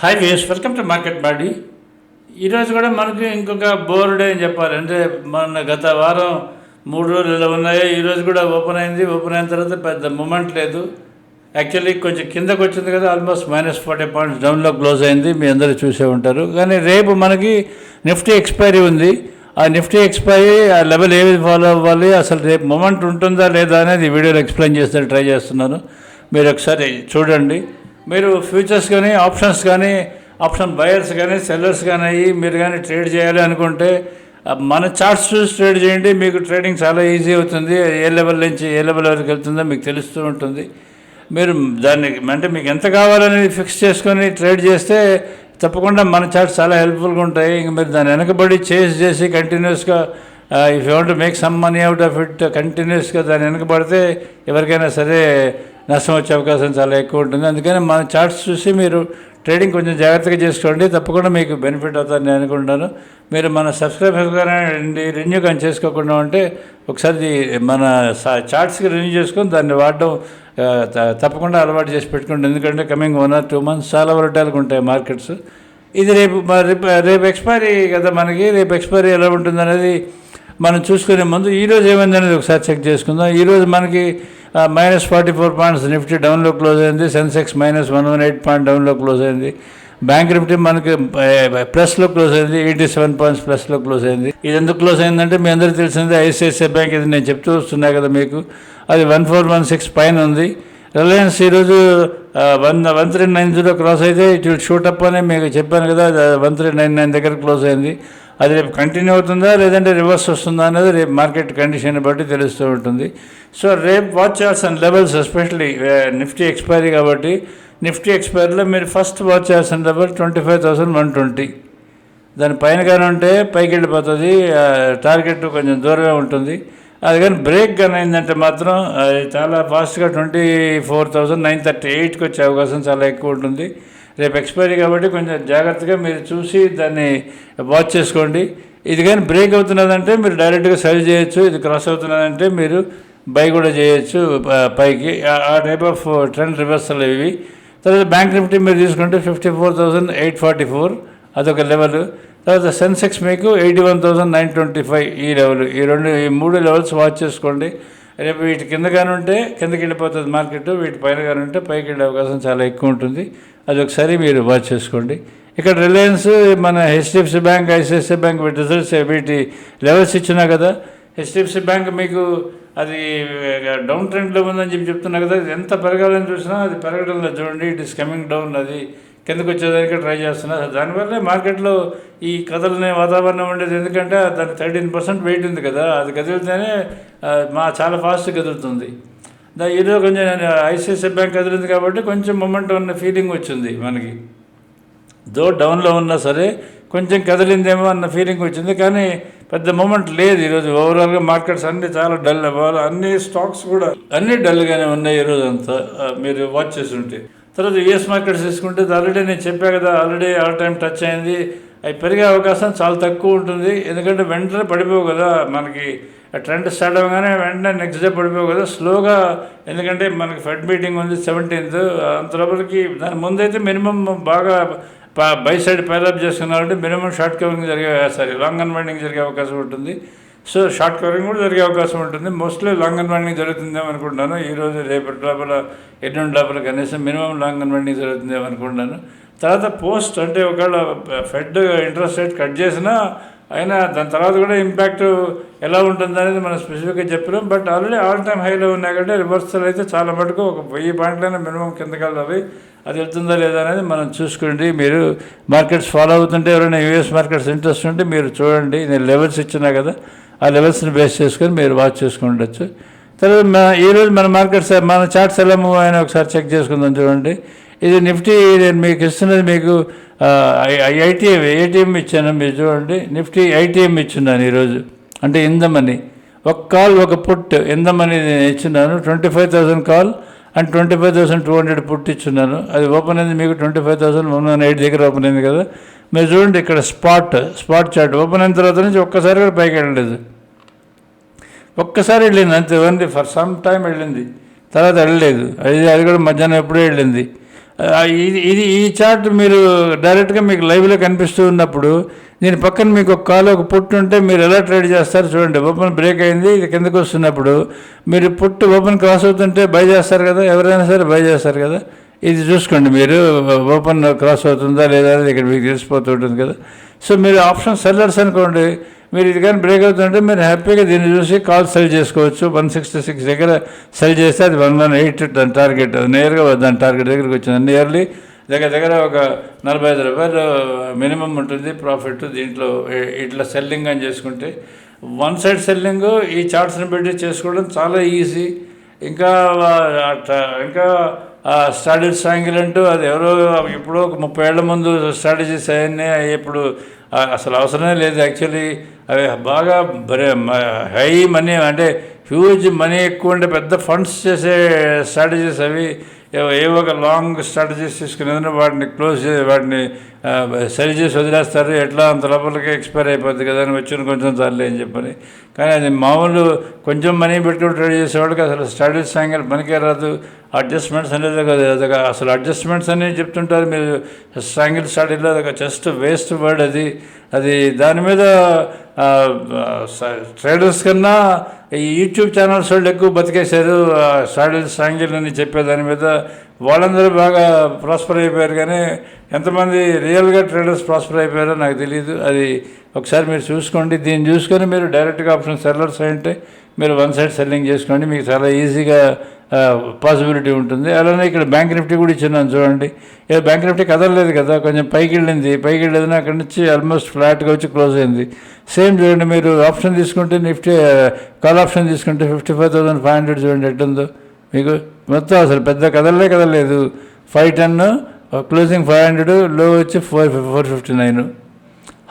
Hi guys welcome to market body ఈరోజు కూడా మనకి ఇంకొక బోర్డ్ అని చెప్పాలి. అంటే మన గత వారం మూడు రోజులు ఇలా ఉన్నాయి ఈరోజు కూడా ఓపెన్ అయింది. ఓపెన్ అయిన తర్వాత పెద్ద మూమెంట్ లేదు. యాక్చువల్లీ కొంచెం కిందకు వచ్చింది కదా ఆల్మోస్ట్ మైనస్ ఫార్టీ పాయింట్స్ డౌన్లో క్లోజ్ అయింది. మీ అందరూ చూసే ఉంటారు. కానీ రేపు మనకి నిఫ్టీ ఎక్స్పైరీ ఉంది. ఆ నిఫ్టీ ఎక్స్పైరీ ఆ లెవెల్ ఏది ఫాలో అవ్వాలి అసలు రేపు మూమెంట్ ఉంటుందా లేదా అనేది ఈ వీడియోలో ఎక్స్ప్లెయిన్ చేస్తే ట్రై చేస్తున్నాను. మీరు ఒకసారి చూడండి. మీరు ఫ్యూచర్స్ కానీ ఆప్షన్స్ కానీ ఆప్షన్ బయర్స్ కానీ సెల్లర్స్ కానీ అయ్యి మీరు కానీ ట్రేడ్ చేయాలి అనుకుంటే మన చార్ట్స్ చూసి ట్రేడ్ చేయండి మీకు ట్రేడింగ్ చాలా ఈజీ అవుతుంది. ఏ లెవెల్ నుంచి ఏ లెవెల్ వరకు వెళ్తుందో మీకు తెలుస్తూ ఉంటుంది. మీరు దాన్ని అంటే మీకు ఎంత కావాలనేది ఫిక్స్ చేసుకొని ట్రేడ్ చేస్తే తప్పకుండా మన చార్ట్స్ చాలా హెల్ప్ఫుల్గా ఉంటాయి. ఇంక మీరు దాన్ని వెనకబడి చేసి చేసి కంటిన్యూస్గా if you want make some money out of it కంటిన్యూస్గా దాన్ని వెనకబడితే ఎవరికైనా సరే నష్టం వచ్చే అవకాశం చాలా ఎక్కువ ఉంటుంది. అందుకని మన చార్ట్స్ చూసి మీరు ట్రేడింగ్ కొంచెం జాగ్రత్తగా చేసుకోండి. తప్పకుండా మీకు బెనిఫిట్ అవుతుందని నేను అనుకుంటాను మీరు మన సబ్స్క్రైబర్స్ కానీ రెన్యూ కానీ చేసుకోకుండా ఉంటే ఒకసారి మన చార్ట్స్కి రెన్యూ చేసుకొని దాన్ని వాడడం తప్పకుండా అలవాటు చేసి పెట్టుకోండి. ఎందుకంటే coming one or two months చాలా వరటాలుగా ఉంటాయి మార్కెట్స్ ఇది రేపు రేపు రేపు ఎక్స్పైరీ కదా మనకి. రేపు ఎక్స్పైరీ ఎలా ఉంటుంది అనేది మనం చూసుకునే ముందు ఈరోజు ఏమైందనేది ఏమైంది అనేది ఒకసారి చెక్ చేసుకుందాం. ఈరోజు మనకి minus forty four points Nifty డౌన్లో క్లోజ్ అయింది. Sensex minus one one eight point డౌన్లో క్లోజ్ అయింది. బ్యాంక్ నిఫ్టీ మనకి ప్లస్లో క్లోజ్ అయింది. ఎయిటీ సెవెన్ పాయింట్స్ ప్లస్లో క్లోజ్ అయింది. ఇది ఎందుకు క్లోజ్ అయిందంటే మీ అందరికీ తెలిసింది ఐసిఐసిఐ బ్యాంక్ ఇది నేను చెప్తూ వస్తున్నా కదా మీకు. అది వన్ ఫోర్ వన్ సిక్స్ పైన ఉంది. రిలయన్స్ ఈరోజు one one three nine zero cross అయితే ఇట్ విల్ షూట్ అప్ అని మీకు చెప్పాను కదా వన్ త్రీ నైన్ నైన్ దగ్గర క్లోజ్ అయింది. అది రేపు కంటిన్యూ అవుతుందా లేదంటే రివర్స్ వస్తుందా అనేది రేపు మార్కెట్ కండిషన్ బట్టి తెలుస్తూ ఉంటుంది. సో రేపు వాచ్ చేయాల్సిన లెవెల్స్ ఎస్పెషల్లీ నిఫ్టీ ఎక్స్పైరీ కాబట్టి నిఫ్టీ ఎక్స్పైరీలో మీరు ఫస్ట్ వాచ్ చేయాల్సిన level twenty five thousand one twenty దాని పైన కానీ ఉంటే పైకి వెళ్ళిపోతుంది టార్గెట్ కొంచెం దూరమే ఉంటుంది. అది కానీ బ్రేక్ కానీ అయిందంటే మాత్రం అది చాలా ఫాస్ట్గా twenty four thousand nine thirty ఎయిట్కి వచ్చే అవకాశం చాలా ఎక్కువ ఉంటుంది. రేపు ఎక్స్పైరీ కాబట్టి కొంచెం జాగ్రత్తగా మీరు చూసి దాన్ని వాచ్ చేసుకోండి. ఇది కానీ బ్రేక్ అవుతున్నదంటే మీరు డైరెక్ట్గా సరి చేయొచ్చు ఇది క్రాస్ అవుతున్నదంటే మీరు బై కూడా చేయొచ్చు పైకి. ఆ- టైప్ ఆఫ్ ట్రెండ్ రివర్సల్ ఇవి. తర్వాత బ్యాంక్ నిఫ్టీ మీరు తీసుకుంటే fifty four thousand eight forty four అదొక లెవెల్. తర్వాత సెన్సెక్స్ మీకు eighty one thousand nine twenty five ఈ లెవెల్. ఈ రెండు ఈ మూడు లెవెల్స్ వాచ్ చేసుకోండి. రేపు వీటి కింద ఉంటే కిందకి వెళ్ళిపోతుంది మార్కెట్ వీటి పైన కానీ ఉంటే పైకి వెళ్ళే అవకాశం చాలా ఎక్కువ ఉంటుంది. అది ఒకసారి మీరు వాచ్ చేసుకోండి. ఇక్కడ రిలయన్స్ మన HDFC bank ICICI bank results వీటి లెవెల్స్ ఇచ్చినా కదా హెచ్డిఎఫ్సి బ్యాంక్ మీకు అది డౌన్ ట్రెండ్లో ఉందని చెప్పి చెప్తున్నా కదా అది ఎంత పెరగాలని చూసినా అది పెరగడంలో చూడండి ఇట్ ఈస్ కమింగ్ డౌన్ అది కిందకు వచ్చేదానికి ట్రై చేస్తున్నారు. దానివల్లే మార్కెట్లో ఈ కదలనే వాతావరణం ఉండేది. ఎందుకంటే దాని థర్టీన్ పర్సెంట్ వెయిట్ ఉంది కదా అది కదిలితేనే మా చాలా ఫాస్ట్ కదులుతుంది. ఈరోజు కొంచెం ఐసిఐసిఐ బ్యాంక్ కదిలింది కాబట్టి కొంచెం మొమెంట్ ఉన్న ఫీలింగ్ వచ్చింది మనకి. దో డౌన్లో ఉన్నా సరే కొంచెం కదిలిందేమో అన్న ఫీలింగ్ వచ్చింది కానీ పెద్ద మూమెంట్ లేదు ఈరోజు. ఓవరాల్గా మార్కెట్స్ అన్ని చాలా డల్ అన్ని స్టాక్స్ కూడా అన్ని డల్గానే ఉన్నాయి ఈరోజు అంతా మీరు వాచ్ చేసి ఉంటే తర్వాత యుఎస్ మార్కెట్స్ తీసుకుంటే ఆల్రెడీ నేను చెప్పా కదా ఆల్రెడీ ఆల్ టైం టచ్ అయింది. అవి పెరిగే అవకాశం చాలా తక్కువ ఉంటుంది. ఎందుకంటే వెంటనే పడిపోవు కదా మనకి. ట్రెండ్ స్టార్ట్ అవ్వగానే వెంటనే నెక్స్ట్ డే పడిపోవు కదా. స్లోగా ఎందుకంటే మనకి ఫెడ్ మీటింగ్ ఉంది సెవెంటీన్త్ అంత లోపలికి దాని ముందైతే మినిమం బాగా బై సైడ్ పైలప్ చేసుకున్నారంటే మినిమం షార్ట్ కవరింగ్ జరిగే సారీ లాంగ్ అన్వైండింగ్ జరిగే అవకాశం ఉంటుంది. సో షార్ట్ కవరింగ్ కూడా జరిగే అవకాశం ఉంటుంది. మోస్ట్లీ లాంగ్ అన్వైండింగ్ జరుగుతుందేమో అనుకుంటున్నాను. ఈరోజు రేపటి లోపల ఎల్లుండి లోపల కనీసం మినిమం లాంగ్ అన్వైండింగ్ జరుగుతుందేమో అనుకుంటున్నాను. తర్వాత పోస్ట్ అంటే ఒకవేళ ఫెడ్ ఇంట్రెస్ట్ రేట్ కట్ చేసినా అయినా దాని తర్వాత కూడా ఇంపాక్ట్ ఎలా ఉంటుంది అనేది మనం స్పెసిఫిక్గా చెప్పలేం. బట్ ఆల్రెడీ ఆల్ టైమ్ హైలో ఉన్నాయి కాబట్టి రివర్సల్ అయితే చాలా మటుకు ఒక వెయ్యి పాయింట్లైనా మినిమం కిందకి వెళ్ళాలి అది వెళ్తుందా లేదా అనేది మనం చూసుకోండి. మీరు మార్కెట్స్ ఫాలో అవుతుంటే ఎవరైనా యూఎస్ మార్కెట్స్ ఇంట్రెస్ట్ ఉంటే మీరు చూడండి. నేను లెవెల్స్ ఇచ్చినా కదా ఆ లెవెల్స్ని బేస్ చేసుకొని మీరు వాచ్ చేసుకుండొచ్చు తర్వాత మన ఈరోజు మన మార్కెట్స్ మన చార్ట్స్ ఎలా మూవ్ అయినా ఒకసారి చెక్ చేసుకుందాం చూడండి. ఇది నిఫ్టీ నేను మీకు ఇస్తున్నది మీకు ఐటీఎం ఏటీఎం ఇచ్చాను మీరు చూడండి. నిఫ్టీ ఐటీఎం ఇచ్చున్నాను ఈరోజు. అంటే ఇందమని ఒక కాల్ ఒక పుట్ ఇందమని నేను ఇచ్చున్నాను. Twenty five thousand call and twenty five thousand two hundred put ఇచ్చున్నాను. అది ఓపెన్ అయింది మీకు twenty five thousand one one eight దగ్గర ఓపెన్ అయింది కదా. మీరు చూడండి ఇక్కడ స్పాట్ స్పాట్ చార్ట్ ఓపెన్ అయిన తర్వాత నుంచి ఒక్కసారి కూడా పైకి వెళ్ళలేదు. ఒక్కసారి వెళ్ళింది అంతే. ఓన్లీ ఫర్ సమ్ టైం వెళ్ళింది. తర్వాత వెళ్ళలేదు. అది అది కూడా మధ్యాహ్నం ఎప్పుడూ వెళ్ళింది. ఇది ఇది ఈ చార్ట్ మీరు డైరెక్ట్గా మీకు లైవ్లో కనిపిస్తూ ఉన్నప్పుడు దీని పక్కన మీకు ఒక కాలు ఒక పుట్టు ఉంటే మీరు ఎలా ట్రేడ్ చేస్తారు. చూడండి ఓపెన్ బ్రేక్ అయింది ఇది కిందకు వస్తున్నప్పుడు మీరు పుట్టు ఓపెన్ క్రాస్ అవుతుంటే బై చేస్తారు కదా ఎవరైనా సరే బై చేస్తారు కదా. ఇది చూసుకోండి మీరు ఓపెన్ క్రాస్ అవుతుందా లేదా ఇక్కడ మీకు తెలిసిపోతూ ఉంటుంది కదా. సో మీరు ఆప్షన్ సెల్లర్స్ అనుకోండి మీరు ఇది కానీ బ్రేక్ అవుతుంటే మీరు హ్యాపీగా దీన్ని చూసి కాల్ సెల్ చేసుకోవచ్చు. వన్ సిక్స్టీ సిక్స్ దగ్గర సెల్ చేస్తే అది వన్ వన్ ఎయిట్ దాని టార్గెట్ నేరుగా దాని టార్గెట్ దగ్గరికి వచ్చింది. నియర్లీ దగ్గర దగ్గర ఒక నలభై ఐదు రూపాయలు మినిమం ఉంటుంది ప్రాఫిట్ దీంట్లో. ఇట్లా సెల్లింగ్ అని చేసుకుంటే వన్ సైడ్ సెల్లింగ్ ఈ చార్ట్స్ని పెట్టి చేసుకోవడం చాలా ఈజీ ఇంకా ఇంకా స్టాడీస్ సాంగిల్ అంటూ అది ఎవరో ఇప్పుడు ఒక ముప్పై ఏళ్ళ ముందు స్ట్రాటజీస్ అవన్నీ ఇప్పుడు అసలు అవసరమే లేదు యాక్చువల్లీ. అవి బాగా హై మనీ అంటే హ్యూజ్ మనీ ఎక్కువ ఉండే పెద్ద ఫండ్స్ చేసే స్ట్రాటజీస్ అవి ఏవో- ఒక లాంగ్ స్ట్రాటజీస్ తీసుకుని వాటిని క్లోజ్ చేసి వాటిని సరి చేసి వదిలేస్తారు. ఎట్లా అంత లోపలికి ఎక్స్పైర్ అయిపోద్ది కదా అని వచ్చిన కొంచెం చాలే అని చెప్పని. కానీ అది మామూలు కొంచెం మనీ పెట్టుకుని ట్రేడ్ చేసేవాళ్ళకి అసలు స్టడీస్ సాంగల్ పనికే రాదు. అడ్జస్ట్మెంట్స్ అనేది కదా అదొక అసలు అడ్జస్ట్మెంట్స్ అనేవి చెప్తుంటారు మీరు. సాంగిల్ స్టడీలో అదొక జస్ట్ వేస్ట్ వర్డ్ అది. అది దాని మీద ట్రేడర్స్ కన్నా ఈ యూట్యూబ్ ఛానల్స్ వాళ్ళు ఎక్కువ బతికేశారు. సాడిల్ సాంగిల్ అని చెప్పే దాని మీద వాళ్ళందరూ బాగా ప్రాస్పర్ అయిపోయారు. కానీ ఎంతమంది రియల్గా ట్రేడర్స్ ప్రాస్పర్ అయిపోయారో నాకు తెలియదు అది ఒకసారి మీరు చూసుకోండి. దీన్ని చూసుకొని మీరు డైరెక్ట్గా ఆప్షన్ సెల్లర్స్ అంటే మీరు వన్ సైడ్ సెల్లింగ్ చేసుకోండి. మీకు చాలా ఈజీగా పాసిబిలిటీ ఉంటుంది. అలానే ఇక్కడ బ్యాంక్ నిఫ్టీ కూడా ఇచ్చినాను చూడండి. బ్యాంక్ నిఫ్టీ కదలలేదు కదా కొంచెం పైకి వెళ్ళింది. పైకి వెళ్ళేదని అక్కడి నుంచి ఆల్మోస్ట్ ఫ్లాట్గా వచ్చి క్లోజ్ అయింది. సేమ్ చూడండి మీరు ఆప్షన్ తీసుకుంటే నిఫ్టీ కాల్ ఆప్షన్ తీసుకుంటే fifty five thousand five hundred చూడండి ఎట్టుందో మీకు మొత్తం అసలు పెద్ద కదలలే కదలలేదు. ఫైవ్ టెన్ క్లోజింగ్ ఫైవ్ హండ్రెడ్లో వచ్చి four four fifty nine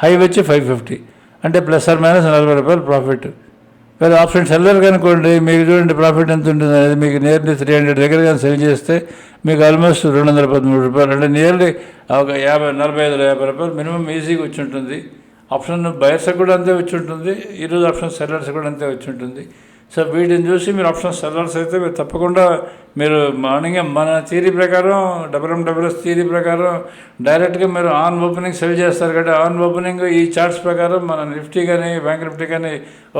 high వచ్చి ఫైవ్ ఫిఫ్టీ అంటే ప్లస్ ఆర్ మైనస్ నలభై రూపాయలు ప్రాఫిట్ మీరు ఆప్షన్ సెల్లర్ కనుకోండి మీకు చూడండి ప్రాఫిట్ ఎంత ఉంటుంది అనేది మీకు నియర్లీ త్రీ హండ్రెడ్ దగ్గర కానీ సెల్ చేస్తే మీకు ఆల్మోస్ట్ రెండు వందల పదమూడు రూపాయలు. అంటే నియర్లీ ఒక యాభై నలభై ఐదు యాభై రూపాయలు మినిమం ఈజీగా వచ్చి ఉంటుంది. ఆప్షన్ బయర్స్కి కూడా అంతే వచ్చి ఉంటుంది. ఈరోజు ఆప్షన్ సెల్లర్స్ కూడా అంతే వచ్చి ఉంటుంది. సో వీటిని చూసి మీరు ఆప్షన్ సెల్లర్స్ అయితే మీరు తప్పకుండా మీరు మార్నింగ్ మన థియరీ ప్రకారం డబ్ల్యూఎం డబ్ల్యూఎస్ థియరీ ప్రకారం డైరెక్ట్గా మీరు ఆన్ ఓపెనింగ్ సెల్ చేస్తారు కాబట్టి ఆన్ ఓపెనింగ్ ఈ చార్ట్స్ ప్రకారం మన నిఫ్టీ కానీ బ్యాంక్ నిఫ్టీ కానీ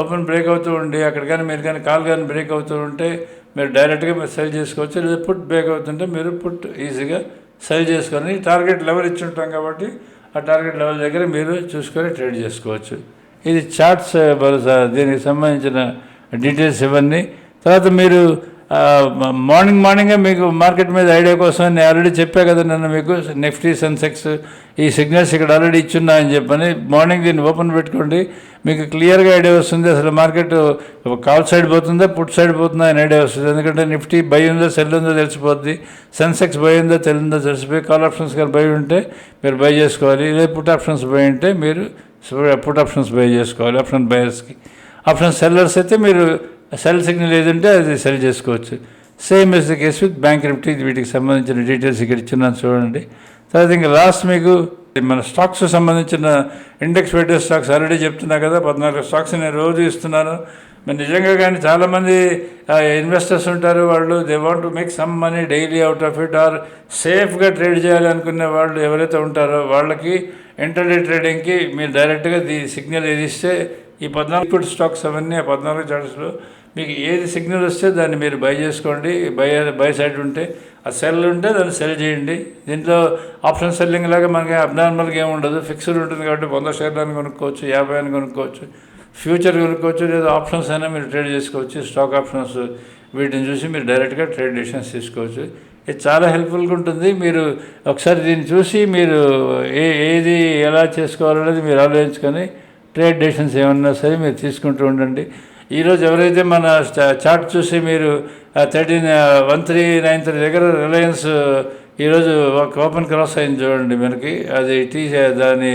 ఓపెన్ బ్రేక్ అవుతూ ఉండి అక్కడ కానీ మీరు కానీ కాల్ కానీ బ్రేక్ అవుతూ ఉంటే మీరు డైరెక్ట్గా మీరు సెల్ చేసుకోవచ్చు. లేదా పుట్ బ్రేక్ అవుతుంటే మీరు పుట్ ఈజీగా సెల్ చేసుకొని టార్గెట్ లెవెల్ ఇచ్చి ఉంటాం కాబట్టి ఆ టార్గెట్ లెవెల్ దగ్గర మీరు చూసుకొని ట్రేడ్ చేసుకోవచ్చు. ఇది చార్ట్స్ భరోసా దీనికి సంబంధించిన డీటెయిల్స్ ఇవన్నీ తర్వాత మీరు మార్నింగ్ మార్నింగే మీకు మార్కెట్ మీద ఐడియా కోసం నేను ఆల్రెడీ చెప్పా కదా నన్ను మీకు నిఫ్టీ సెన్సెక్స్ ఈ సిగ్నల్స్ ఇక్కడ ఆల్రెడీ ఇచ్చున్నాయని చెప్పని. మార్నింగ్ దీన్ని ఓపెన్ పెట్టుకోండి. మీకు క్లియర్గా ఐడియా వస్తుంది అసలు మార్కెట్ కాల్ సైడ్ పోతుందా పుట్ సైడ్ పోతుందా అని ఐడియా వస్తుంది. ఎందుకంటే నిఫ్టీ బై ఉందో సెల్ ఉందో తెలిసిపోద్ది. సెన్సెక్స్ బై ఉందో తెలిందో తెలిసిపోయి కాల్ ఆప్షన్స్ కానీ బై ఉంటే మీరు బై చేసుకోవాలి. లేదా పుట్ ఆప్షన్స్ బై ఉంటే మీరు పుట్ ఆప్షన్స్ బై చేసుకోవాలి ఆప్షన్ బయర్స్కి. ఆప్షన్ సెల్లర్స్ అయితే మీరు సెల్ సిగ్నల్ ఏదంటే అది సెల్ చేసుకోవచ్చు. Same is the case with bank Nifty వీటికి సంబంధించిన డీటెయిల్స్ ఇక్కడ ఇచ్చున్నాను చూడండి. తర్వాత ఇంకా లాస్ట్ మీకు మన స్టాక్స్ సంబంధించిన ఇండెక్స్ వెయిటెడ్ స్టాక్స్ ఆల్రెడీ చెప్తున్నా కదా పద్నాలుగు స్టాక్స్ నేను రోజు ఇస్తున్నాను. మరి నిజంగా కానీ చాలామంది ఇన్వెస్టర్స్ ఉంటారు వాళ్ళు they want to make some money daily out of it or సేఫ్గా ట్రేడ్ చేయాలి అనుకునే వాళ్ళు ఎవరైతే ఉంటారో వాళ్ళకి ఇంటర్డే ట్రేడింగ్కి మీరు డైరెక్ట్గా ది సిగ్నల్ ఏది ఇస్తే ఈ పద్నాలుగు లిక్విడ్ స్టాక్స్ అవన్నీ ఆ పద్నాలుగు చార్ట్స్లో మీకు ఏది సిగ్నల్ వస్తే దాన్ని మీరు బై చేసుకోండి. బై బై సైడ్ ఉంటే ఆ సెల్ ఉంటే దాన్ని సెల్ చేయండి. దీంట్లో ఆప్షన్ సెల్లింగ్ లాగా మనకి అబ్నార్మల్గా ఏమి ఉండదు. ఫిక్స్డ్ ఉంటుంది కాబట్టి వంద షేర్లు అని కొనుక్కోవచ్చు యాభై అని కొనుక్కోవచ్చు ఫ్యూచర్ కొనుక్కోవచ్చు లేదా ఆప్షన్స్ అయినా మీరు ట్రేడ్ చేసుకోవచ్చు. స్టాక్ ఆప్షన్స్ వీటిని చూసి మీరు డైరెక్ట్గా ట్రేడ్ డిషన్స్ తీసుకోవచ్చు. ఇది చాలా హెల్ప్ఫుల్గా ఉంటుంది. మీరు ఒకసారి దీన్ని చూసి మీరు ఏ ఏది ఎలా చేసుకోవాలనేది మీరు ఆలోచించుకొని ట్రేడ్ డెసిషన్స్ ఏమన్నా సరే మీరు తీసుకుంటూ ఉండండి. ఈరోజు ఎవరైతే మన చార్ట్ చూసి మీరు thirteen one three nine three దగ్గర రిలయన్స్ ఈరోజు ఒక ఓపెన్ క్రాస్ అయింది చూడండి మనకి. అది టీ దాని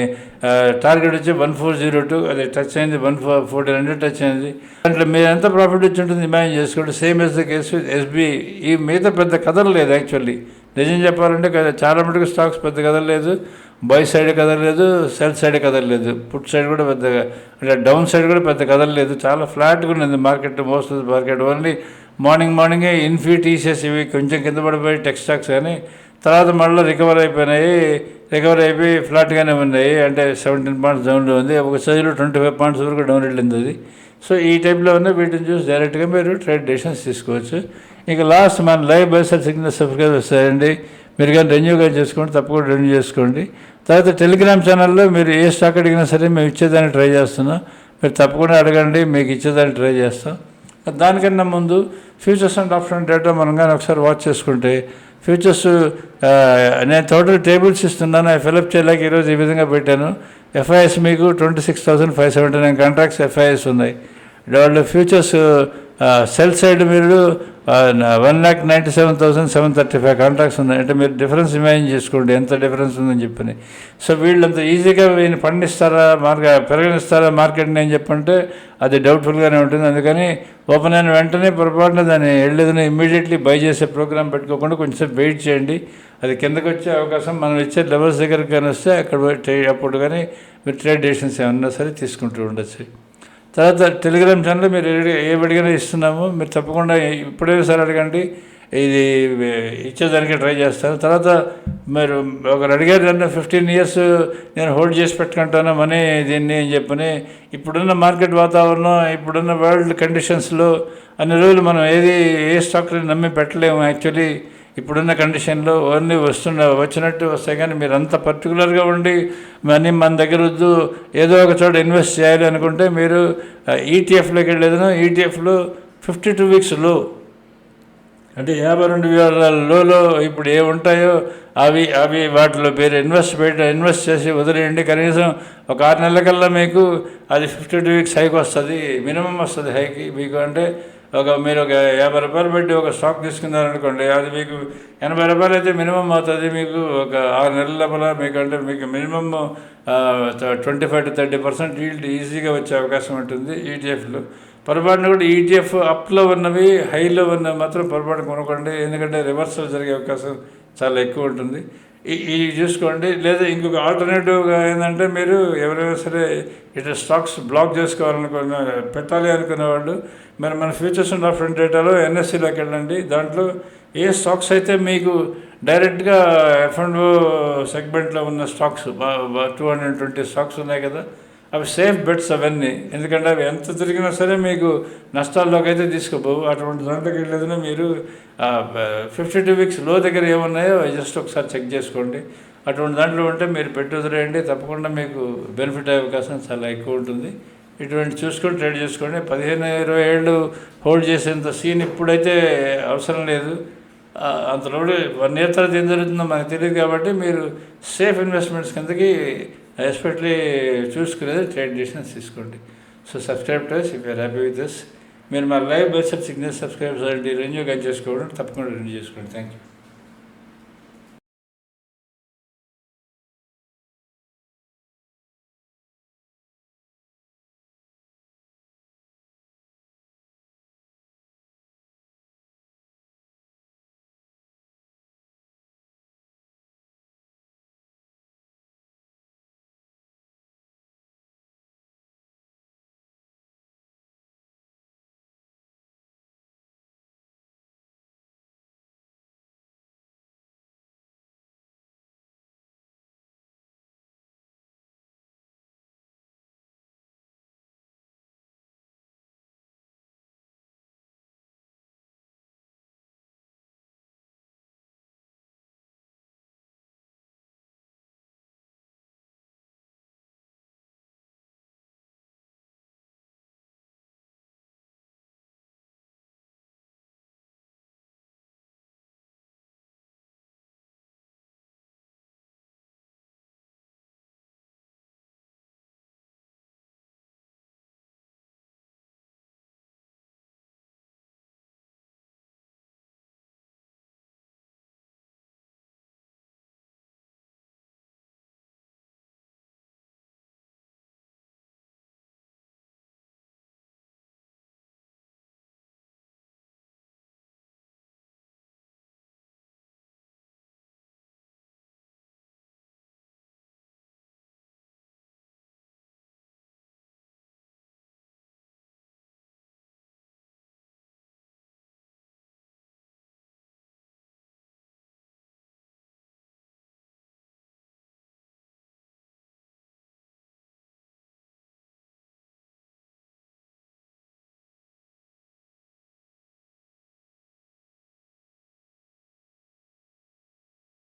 టార్గెట్ వచ్చి వన్ ఫోర్ జీరో టూ అది టచ్ అయింది one four fourteen hundred touch అయింది. దాంట్లో మీరు ఎంత ప్రాఫిట్ వచ్చి ఉంటుంది ఇమాజిన్ చేసుకోండి. Same is the case with SB. ఈ మిగతా పెద్ద కథలు లేదు యాక్చువల్లీ. నిజం చెప్పాలంటే చాలా మటుకు స్టాక్స్ పెద్ద కథలు లేదు. బై సైడ్ కదలలేదు సెల్ సైడ్ కదలలేదు పుట్ సైడ్ కూడా పెద్దగా అంటే డౌన్ సైడ్ కూడా పెద్ద కదలలేదు. చాలా ఫ్లాట్గా ఉన్నది market most of market. Only morning మార్నింగే ఇన్ఫీ టీసెస్ ఇవి కొంచెం కింద పడిపోయి టెక్స్టాక్స్ కానీ తర్వాత మళ్ళీ రికవర్ అయిపోయినాయి. రికవర్ అయిపోయి ఫ్లాట్గానే ఉన్నాయి. అంటే సెవెంటీన్ పాయింట్స్ డౌన్లో ఉంది. ఒక సైజులో ట్వంటీ ఫైవ్ పాయింట్స్ వరకు డౌన్ వెళ్ళింది అది. సో ఈ టైప్లో ఉన్న వీటిని చూసి డైరెక్ట్గా మీరు ట్రేడ్ డెసిషన్స్ తీసుకోవచ్చు. ఇక లాస్ట్ మన లైవ్ బైసల్ సిగ్నల్ సబ్స్క్రైబ్ వస్తాయండి? మీరు కానీ రెన్యూ కానీ చేసుకోండి తప్పకుండా రెన్యూ చేసుకోండి. తర్వాత టెలిగ్రామ్ ఛానల్లో మీరు ఏ స్టాక్ అడిగినా సరే మేము ఇచ్చేదాన్ని ట్రై చేస్తున్నాం. మీరు తప్పకుండా అడగండి మీకు ఇచ్చేదాన్ని ట్రై చేస్తాం. దానికన్నా ముందు ఫ్యూచర్స్ అండ్ ఆప్షన్ డేటా మనం కానీ ఒకసారి వాచ్ చేసుకుంటే ఫ్యూచర్స్ నేను టోటల్ టేబుల్స్ ఇస్తున్నాను అవి ఫిలప్ చేయలేక ఈరోజు ఈ విధంగా పెట్టాను. ఎఫ్ఐఎస్ మీకు twenty six thousand five seventy nine contracts FIs ఉన్నాయి. వాళ్ళు ఫ్యూచర్స్ సెల్ సైడ్ మీరు one lakh ninety seven thousand seven thirty five contracts ఉన్నాయి. అంటే మీరు డిఫరెన్స్ ఇమాజిన్ చేసుకోండి. ఎంత డిఫరెన్స్ ఉందని చెప్పని. సో వీళ్ళంత ఈజీగా వీళ్ళని పండిస్తారా మార్కెట్ పెరగనిస్తారా మార్కెట్ని అని చెప్పంటే అది డౌట్ఫుల్గానే ఉంటుంది. అందుకని ఓపెన్ అయిన వెంటనే పొరపాటున దాన్ని వెళ్ళేదని ఇమ్మీడియట్లీ బై చేసే ప్రోగ్రామ్ పెట్టుకోకుండా కొంచెం వెయిట్ చేయండి. అది కిందకు వచ్చే అవకాశం మనం ఇచ్చే లెవెల్స్ దగ్గరికి కానీ వస్తే అక్కడ పోయి అప్పుడు కానీ మీరు ట్రేడ్ డెసిషన్స్ ఏమన్నా సరే తీసుకుంటూ ఉండొచ్చు. తర్వాత టెలిగ్రామ్ ఛానల్ మీరు ఏ- ఏ ఇస్తున్నాము. మీరు తప్పకుండా ఇప్పుడే సార్ అడగండి. ఇది ఇచ్చేదానికి ట్రై చేస్తాను. తర్వాత మీరు ఒకరు అడిగారు నన్ను ఫిఫ్టీన్ ఇయర్స్ నేను హోల్డ్ చేసి పెట్టుకుంటాను మనీ దీన్ని అని చెప్పని. ఇప్పుడున్న మార్కెట్ వాతావరణం ఇప్పుడున్న వరల్డ్ కండిషన్స్లో అన్ని రోజులు మనం ఏది ఏ స్టాక్ని నమ్మి పెట్టలేము యాక్చువల్లీ. ఇప్పుడున్న కండిషన్లో ఓన్లీ వస్తున్న వచ్చినట్టు వస్తాయి కానీ మీరు అంత పర్టికులర్గా ఉండి మనీ మన దగ్గర వద్దు ఏదో ఒక చోట ఇన్వెస్ట్ చేయాలి అనుకుంటే మీరు ఈటీఎఫ్లోకి వెళ్ళేదను ఈటీఎఫ్లో ఫిఫ్టీ టూ వీక్స్లో అంటే యాభై రెండు వేల లోలో ఇప్పుడు ఏ ఉంటాయో అవి అవి వాటిలో మీరు ఇన్వెస్ట్ పెట్టి ఇన్వెస్ట్ చేసి వదిలేయండి. కనీసం ఒక ఆరు నెలల కల్లా మీకు అది ఫిఫ్టీ టూ వీక్స్ హైక్ వస్తుంది మినిమం వస్తుంది హైకి మీకు అంటే ఒక మీరు ఒక యాభై రూపాయలు పెట్టి ఒక స్టాక్ తీసుకున్నారనుకోండి అది మీకు ఎనభై రూపాయలు అయితే మినిమం అవుతుంది మీకు ఒక ఆరు నెలల లోపల మీకు అంటే మీకు minimum twenty five to thirty percent yield ఈజీగా వచ్చే అవకాశం ఉంటుంది ఈటీఎఫ్లో పొరపాటున కూడా ఈటీఎఫ్ అప్లో ఉన్నవి హైలో ఉన్నవి మాత్రం పొరపాటు కొనుక్కోండి ఎందుకంటే రివర్సల్ జరిగే అవకాశం చాలా ఎక్కువ ఉంటుంది. ఇవి చూసుకోండి. లేదా ఇంకొక ఆల్టర్నేటివ్గా ఏంటంటే మీరు ఎవరైనా సరే ఇట్లా స్టాక్స్ బ్లాక్ చేసుకోవాలనుకున్న పెట్టాలి అనుకునే వాళ్ళు మరి మన ఫ్యూచర్స్ అండ్ ఆప్షన్ డేటాలో ఎన్ఎస్సిలోకి వెళ్ళండి. దాంట్లో ఏ స్టాక్స్ అయితే మీకు డైరెక్ట్గా ఎఫ్ ఓ సెగ్మెంట్లో ఉన్న stocks two hundred twenty stocks ఉన్నాయి కదా అవి సేఫ్ బెట్స్ అవన్నీ. ఎందుకంటే అవి ఎంత తిరిగినా సరే మీకు నష్టాల్లోకి అయితే తీసుకుపోవు అటువంటి దాంట్లోకి వెళ్ళేదైనా మీరు ఫిఫ్టీ టూ వీక్స్లో దగ్గర ఏమున్నాయో జస్ట్ ఒకసారి చెక్ చేసుకోండి. అటువంటి దాంట్లో ఉంటే మీరు పెట్టి వదిలేయండి. తప్పకుండా మీకు బెనిఫిట్ అయ్యే అవకాశం చాలా ఎక్కువ ఉంటుంది. ఇటువంటి చూసుకొని ట్రేడ్ చేసుకోండి. పదిహేను ఇరవై ఏళ్ళు హోల్డ్ చేసేంత సీన్ ఇప్పుడైతే అవసరం లేదు. అంతలో వన్ ఇయర్ తర్వాత ఏం జరుగుతుందో మనకు తెలియదు కాబట్టి మీరు సేఫ్ ఇన్వెస్ట్మెంట్స్ కిందకి ఎస్పెషలీ చూసుకునేది ట్రేడ్ డెసిషన్స్ తీసుకోండి. So subscribe to if your happy with this మీరు మా లైవ్ బెస్ట్ సిగ్నల్ సబ్స్క్రైబ్ చేయండి రెన్యూ కానీ చేసుకోవడం తప్పకుండా రెన్యూ చేసుకోండి. Thank you